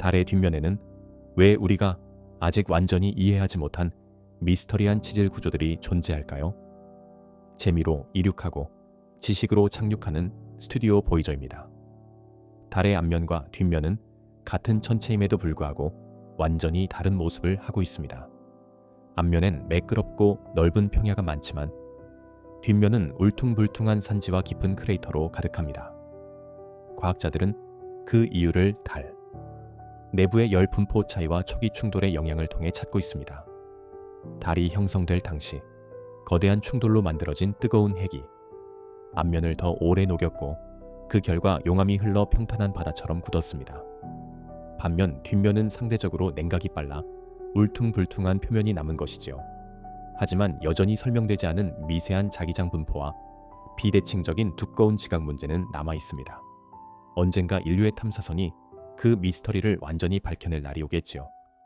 달의 뒷면에는 왜 우리가 아직 완전히 이해하지 못한 미스터리한 지질 구조들이 존재할까요? 재미로 이륙하고 지식으로 착륙하는 스튜디오 보이저입니다. 달의 앞면과 뒷면은 같은 천체임에도 불구하고 완전히 다른 모습을 하고 있습니다. 앞면엔 매끄럽고 넓은 평야가 많지만 뒷면은 울퉁불퉁한 산지와 깊은 크레이터로 가득합니다. 과학자들은 그 이유를 달, 내부의 열 분포 차이와 초기 충돌의 영향을 통해 찾고 있습니다. 달이 형성될 당시 거대한 충돌로 만들어진 뜨거운 핵이 앞면을 더 오래 녹였고 그 결과 용암이 흘러 평탄한 바다처럼 굳었습니다. 반면 뒷면은 상대적으로 냉각이 빨라 울퉁불퉁한 표면이 남은 것이지요. 하지만 여전히 설명되지 않은 미세한 자기장 분포와 비대칭적인 두꺼운 지각 문제는 남아 있습니다. 언젠가 인류의 탐사선이 그 미스터리를 완전히 밝혀낼 날이 오겠지요.